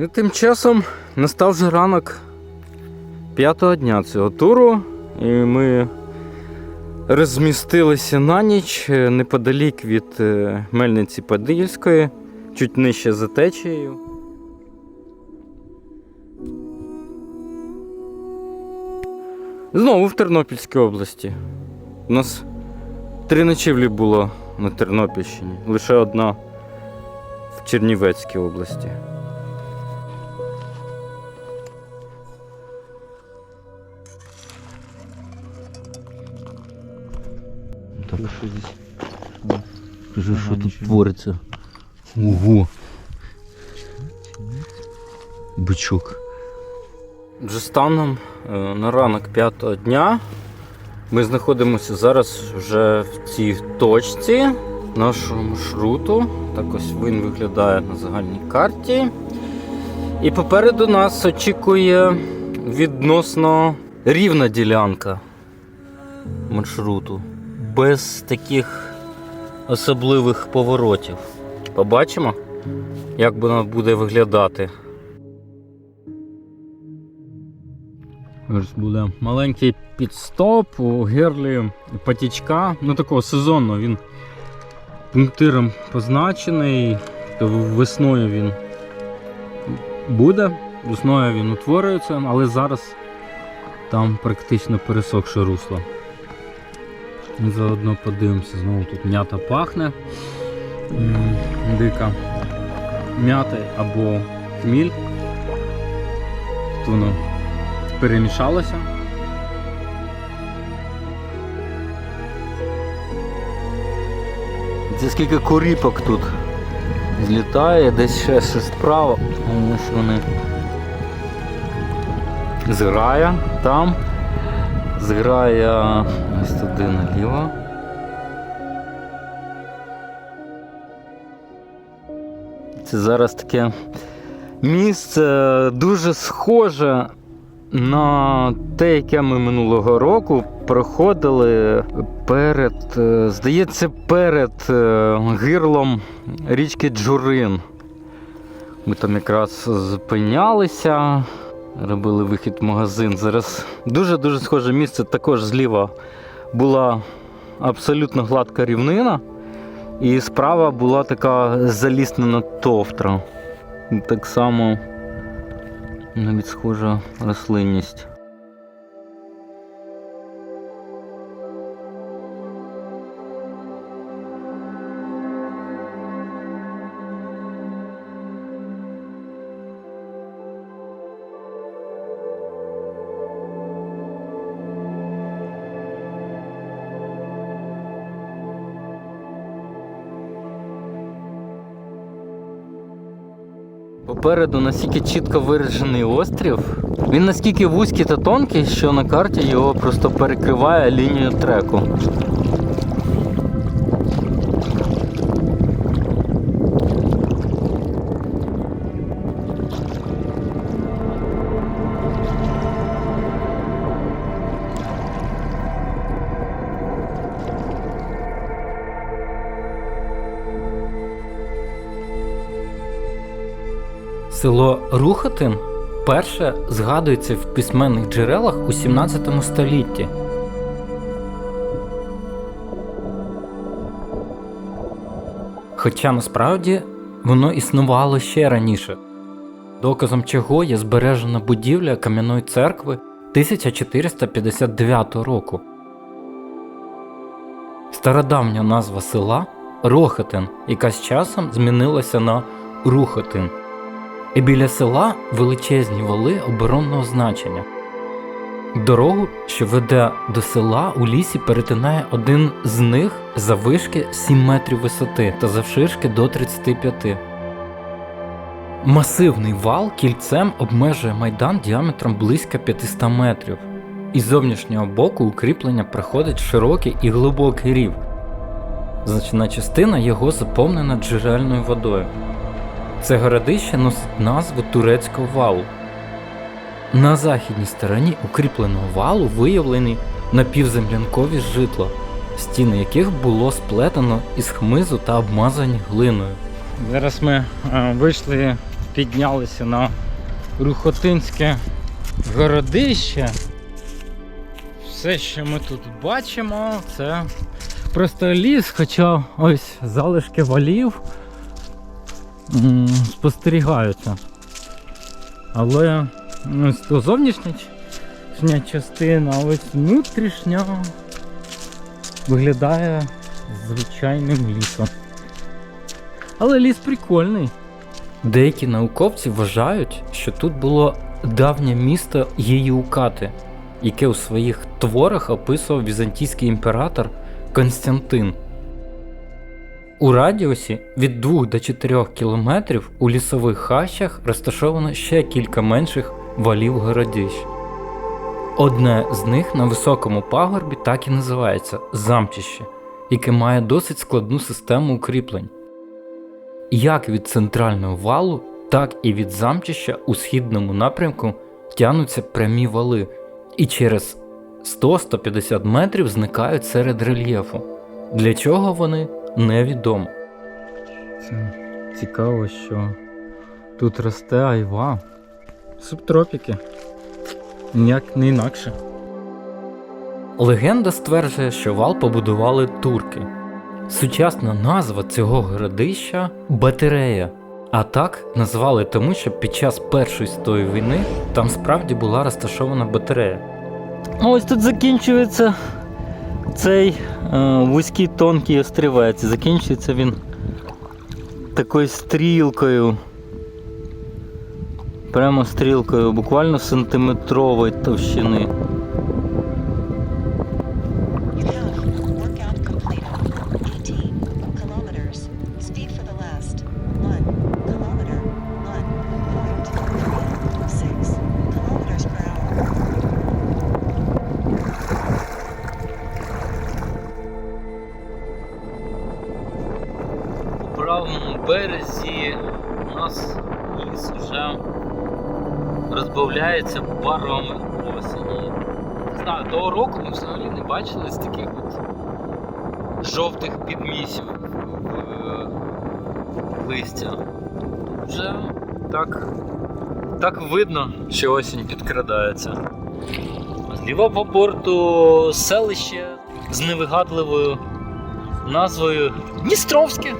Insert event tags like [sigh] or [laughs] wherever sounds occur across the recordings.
І тим часом настав вже ранок п'ятого дня цього туру, і ми розмістилися на ніч е, неподалік від е, Мельниці Подільської, чуть нижче за течією. Знову в Тернопільській області. У нас три ночівлі було на Тернопільщині, лише одна в Чернівецькій області. Що? Скажи, що тут твориться? Ого. Бичок. Вже станом е, на ранок п'ятого дня ми знаходимося зараз вже в цій точці нашого маршруту. Так ось він виглядає на загальній карті. І попереду нас очікує відносно рівна ділянка маршруту. Без таких особливих поворотів. Побачимо, як вона буде виглядати. Ось буде маленький підстоп у герлі патічка. Ну такого сезонного він пунктиром позначений. Весною він буде, весною він утворюється, але зараз там практично пересохше русло. Заодно подивимося, знову тут м'ята пахне. Дика. М'ята або хміль. Тут воно перемішалося. Це скільки куріпок тут злітає, десь ще щось справа. Ось вони. Зграя там. Зграя ось туди наліво. Це зараз таке місце дуже схоже на те, яке ми минулого року проходили перед, е, здається, перед е, гирлом річки Джурин. Ми там якраз зупинялися, робили вихід в магазин. Зараз дуже-дуже схоже місце. Також зліва була абсолютно гладка рівнина, і справа була така заліснена товтра. Так само навіть схожа рослинність. Попереду настільки чітко виражений острів. Він настільки вузький та тонкий, що на карті його просто перекриває лінію треку. Село Рухотин перше згадується в письменних джерелах у 17 столітті. Хоча насправді воно існувало ще раніше, доказом чого є збережена будівля кам'яної церкви 1459 року. Стародавня назва села Рохотин, яка з часом змінилася на Рухотин. І біля села величезні вали оборонного значення. Дорогу, що веде до села, у лісі перетинає один з них заввишки 7 метрів висоти та завширшки до 35. Масивний вал кільцем обмежує майдан діаметром близько 500 метрів. Із зовнішнього боку укріплення проходить широкий і глибокий рів. Значна частина його заповнена джерельною водою. Це городище носить назву турецького валу. На західній стороні укріпленого валу виявлені напівземлянкові житла, стіни яких було сплетено із хмизу та обмазані глиною. Зараз ми е, вийшли піднялися на Рухотинське городище. Все, що ми тут бачимо, це просто ліс, хоча ось залишки валів спостерігаються. Але ось то зовнішня частина, а ось внутрішня виглядає звичайним лісом. Але ліс прикольний. Деякі науковці вважають, що тут було давнє місто Єюкати, яке у своїх творах описував візантійський імператор Константин. У радіусі від 2 до 4 кілометрів у лісових хащах розташовано ще кілька менших валів городищ. Одне з них на високому пагорбі так і називається замчище, яке має досить складну систему укріплень. Як від центрального валу, так і від замчища у східному напрямку тянуться прямі вали, і через 100-150 метрів зникають серед рельєфу. Для чого вони невідомо. Це цікаво, що тут росте айва. Субтропіки. Ніяк не інакше. Легенда стверджує, що вал побудували турки. Сучасна назва цього городища Батарея. А так назвали тому, що під час Першої світової війни там справді була розташована батарея. Ось тут закінчується цей е, вузький тонкий острівець. Закінчується він такою стрілкою. Прямо стрілкою, буквально сантиметрової товщини. Березі у нас ліс вже розбавляється барвами осені. Не знаю, того року ми взагалі не бачили з таких от жовтих підмісів е, листя. Вже так, так видно, що осінь підкрадається. Зліва по борту селище з невигадливою назвою Дністровське.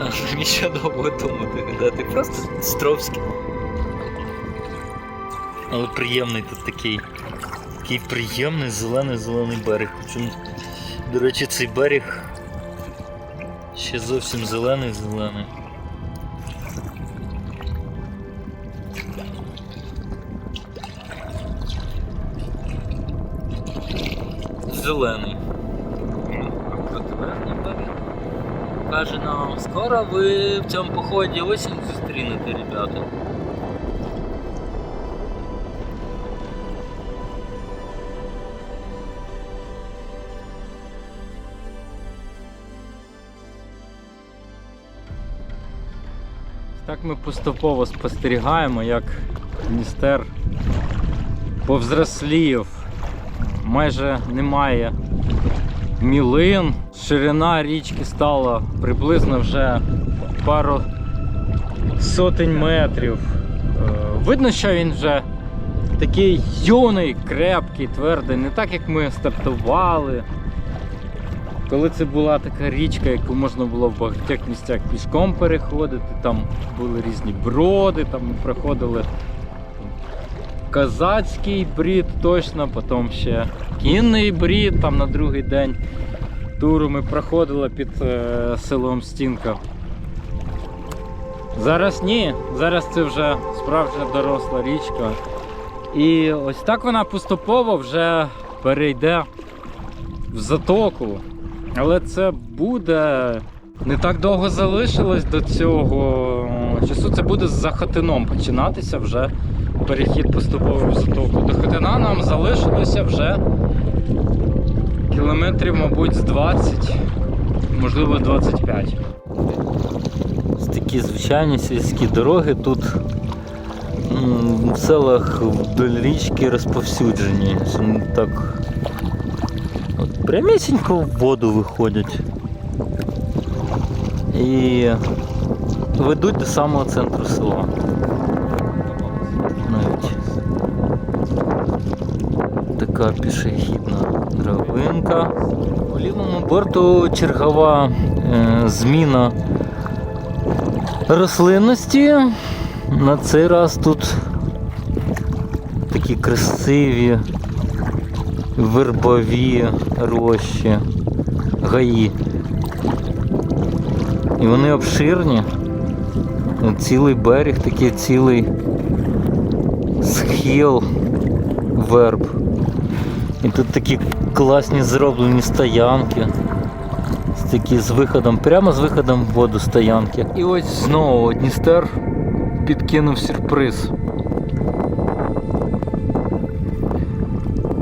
[laughs] Нічого довго думати, гадати, просто Дністровське. Але приємний тут такий. Такий приємний зелений-зелений берег. Причому, до речі, цей берег ще зовсім зелений-зелений. Зелений. А протилежний берег каже нам, скоро ви в цьому поході осінь зустрінете, ребята. Так ми поступово спостерігаємо, як Дністер повзрослів. Майже немає мілин. Ширина річки стала приблизно вже пару сотень метрів. Е, Видно, що він вже такий юний, крепкий, твердий, не так як ми стартували. Коли це була така річка, яку можна було в багатьох місцях пішком переходити, там були різні броди, там ми проходили козацький брід точно, потім ще кінний брід, там на другий день туру ми проходили під е, селом Стінка. Зараз ні, зараз це вже справжня доросла річка. І ось так вона поступово вже перейде в затоку. Але це буде не так довго залишилось до цього часу. Це буде з Захотином починатися вже перехід поступово в затоку. До Хотина нам залишилося вже кілометрів, мабуть, з 20, можливо, 25. Ось такі звичайні сільські дороги тут в селах вдоль річки розповсюджені. Так от прямісінько в воду виходять. І ведуть до самого центру села. Така пішохідна травинка. У лівому борту чергова е, зміна рослинності. На цей раз тут такі красиві вербові рощі, гаї. І вони обширні. Цілий берег, такий цілий схил верб. Тут такі класні зроблені стоянки. Такі з виходом, прямо з виходом в воду стоянки. І ось знову Дністер підкинув сюрприз.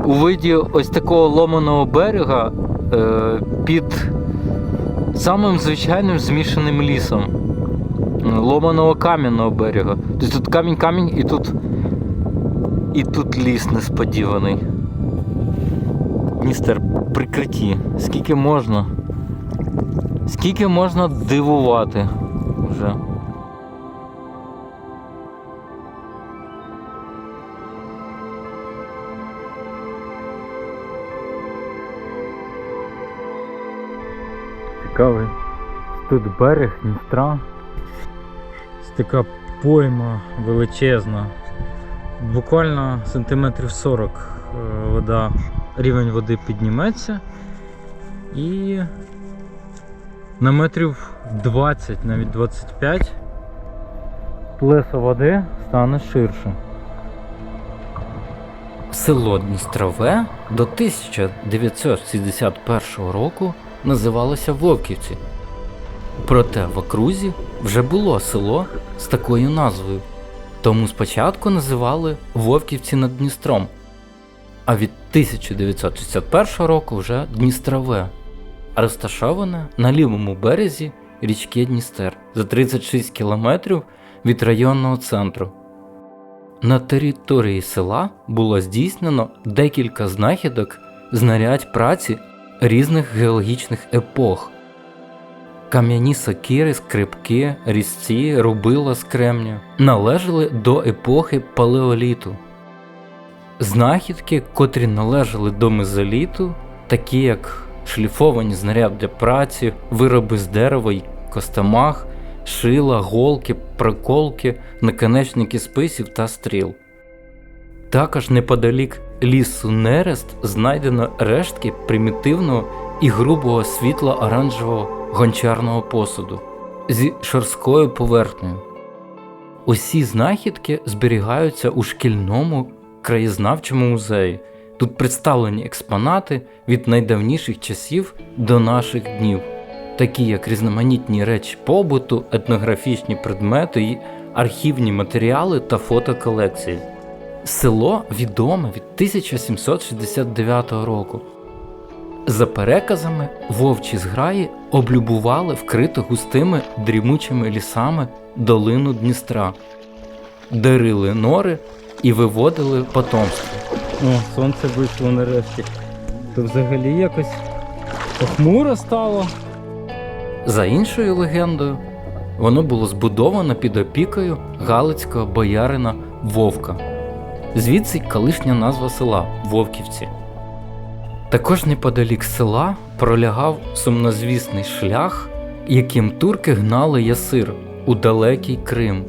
У виді ось такого ломаного берега е, під самим звичайним змішаним лісом. Ломаного кам'яного берега. Тобто тут камінь-камінь і тут. І тут ліс несподіваний. Дністер, прикриті. Скільки можна? Скільки можна дивувати вже? Цікавий. Тут берег Дністра. Така пойма величезна. Буквально сантиметрів 40 е, вода, рівень води підніметься. І на метрів 20, навіть 25 плесо води стане ширше. Село Дністрове до 1961 року називалося Вовківці. Проте в окрузі вже було село з такою назвою. Тому спочатку називали Вовківці над Дністром, а від 1961 року вже Дністрове, розташоване на лівому березі річки Дністер за 36 кілометрів від районного центру. На території села було здійснено декілька знахідок знарядь праці різних геологічних епох. Кам'яні сокири, скрипки, різці, рубила з кремню належали до епохи палеоліту. Знахідки, котрі належали до мезоліту, такі як шліфовані знаряддя праці, вироби з дерева й костомах, шила, голки, проколки, наконечники списів та стріл. Також неподалік лісу Нерест знайдено рештки примітивного і грубого світло-оранжевого гончарного посуду зі шорсткою поверхнею. Усі знахідки зберігаються у шкільному краєзнавчому музеї. Тут представлені експонати від найдавніших часів до наших днів, такі як різноманітні речі побуту, етнографічні предмети і архівні матеріали та фотоколекції. Село відоме від 1769 року. За переказами, вовчі зграї облюбували вкриту густими дрімучими лісами долину Дністра, дарили нори і виводили потомство. О, сонце вийшло нарешті. То взагалі якось похмуро стало. За іншою легендою, воно було збудовано під опікою галицького боярина Вовка. Звідси й колишня назва села Вовківці. Також неподалік села пролягав сумнозвісний шлях, яким турки гнали ясир у далекий Крим,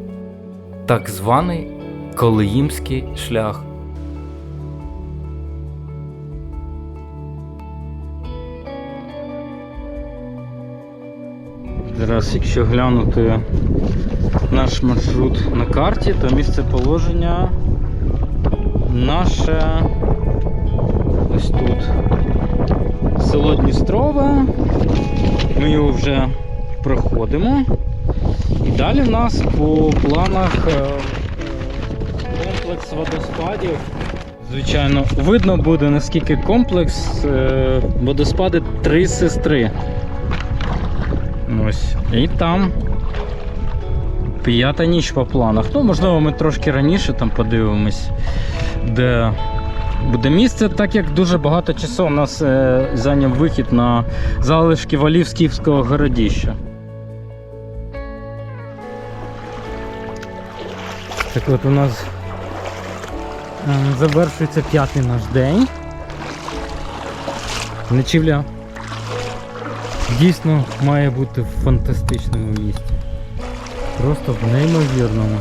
так званий Колиїмський шлях. Зараз, якщо глянути наш маршрут на карті, то місце положення наше ось тут село Дністрове. Ми його вже проходимо. І далі в нас по планах е, комплекс водоспадів. Звичайно, видно буде наскільки комплекс е, водоспади три сестри. Ось. І там п'ята ніч по планах. Ну, можливо, ми трошки раніше там подивимось, де буде місце, так як дуже багато часу у нас е, зайняв вихід на залишки валів Скіфського городіща. Так от у нас завершується п'ятий наш день. Ночівля дійсно має бути в фантастичному місці. Просто в неймовірному.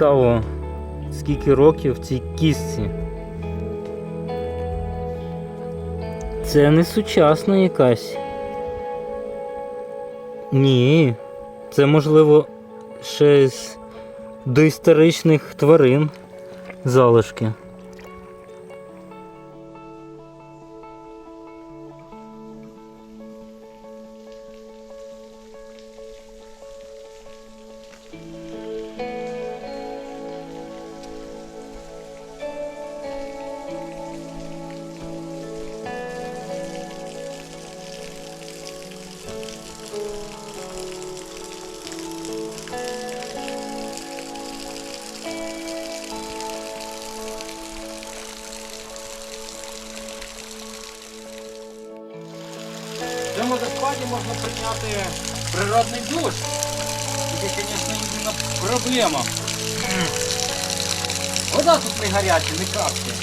Цікаво, скільки років цій кістці. Це не сучасна якась. Ні. Це можливо ще з доісторичних тварин залишки. Душ. Тільки, звісно, єдина проблема. Вода тут не гаряча, не капає.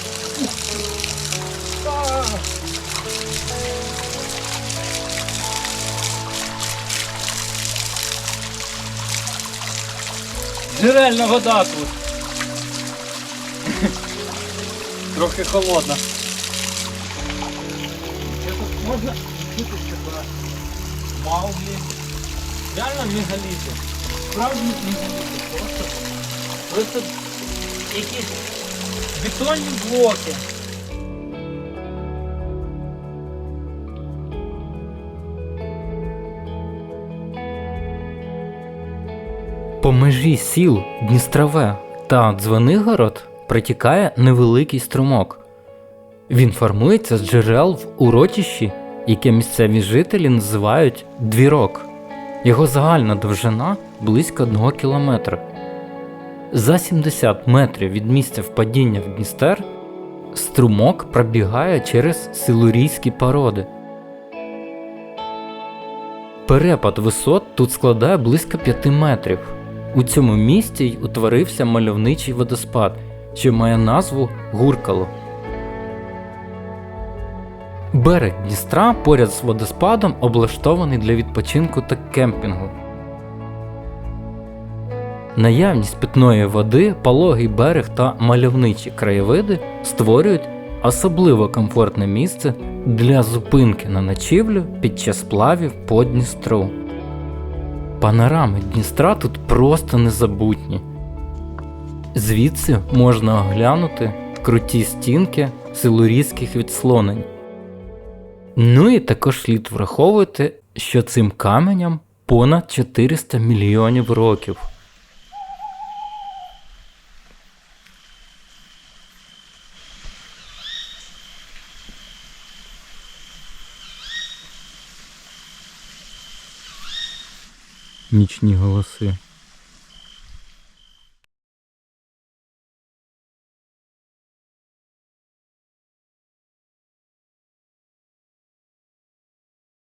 Джерельна вода тут. Трохи холодна. Ще тут можна чути себе мауглі. Реально мегаліти. Справжні мегаліти. Просто, просто якісь бетонні блоки. По межі сіл Дністрове та Дзвенигород протікає невеликий струмок. Він формується з джерел в урочищі, яке місцеві жителі називають двірок. Його загальна довжина близько 1 кілометра. За 70 метрів від місця впадіння в Дністер струмок пробігає через силурійські породи. Перепад висот тут складає близько 5 метрів. У цьому місці й утворився мальовничий водоспад, що має назву Гуркало. Берег Дністра поряд з водоспадом облаштований для відпочинку та кемпінгу. Наявність питної води, пологий берег та мальовничі краєвиди створюють особливо комфортне місце для зупинки на ночівлю під час плавів по Дністру. Панорами Дністра тут просто незабутні. Звідси можна оглянути круті стінки силурійських відслонень. Ну і також слід враховувати, що цим каменям понад 400 мільйонів років. Нічні голоси.